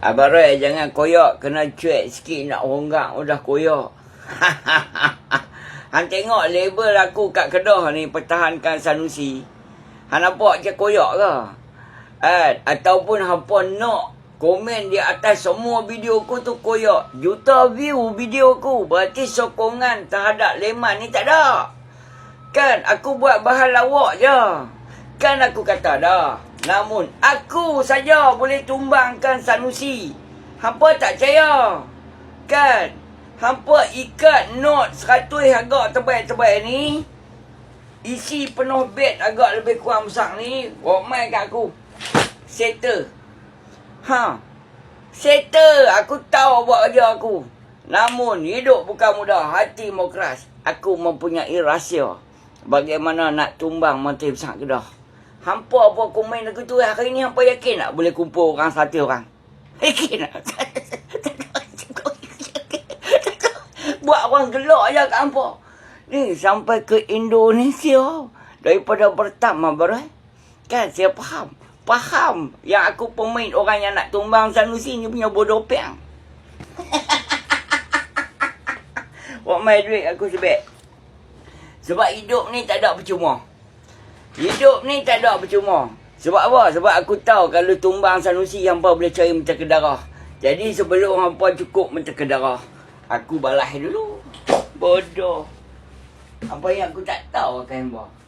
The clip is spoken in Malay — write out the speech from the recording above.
Abang Roy jangan koyak. Kena cuek sikit nak honggak. Udah koyak. Han tengok label aku kat Kedah ni pertahankan Sanusi. Han nampak je koyak ke? Eh, ataupun hampa nak komen di atas semua video ku tu koyak. Juta view video ku. Berarti sokongan terhadap Leman ni tak ada. Kan aku buat bahan lawak je. Kan aku kata dah. Namun aku saja boleh tumbangkan Sanusi. Hampa tak percaya. Kan? Hampa ikat note 100 agak terbaik-terbaik ni. Isi penuh bed agak lebih kurang besar ni. Bawa main kat aku. Settle. Ha. Settle. Aku tahu buat kerja aku. Namun hidup bukan mudah. Hati mau keras. Aku mempunyai rahsia. Bagaimana nak tumbang Menteri Besar Kedah. Hampa apa aku tu hari ni hampa yakin tak boleh kumpul orang satu orang? Yakin tak? Buat orang gelak je kat hampa. Ni sampai ke Indonesia. Daripada pertama baru Kan saya faham. Faham yang aku pemain orang yang nak tumbang Sanusi ni punya bodoh piang. Buat main duit aku sebab. Sebab hidup ni tak ada percuma. Hidup ni tak ada percuma. Sebab apa? Sebab aku tahu kalau tumbang Sanusi hampa boleh cari menteri darah. Jadi sebelum hampa cukup menteri darah, aku balas dulu. Bodoh. Apa yang aku tak tahu akan hampa.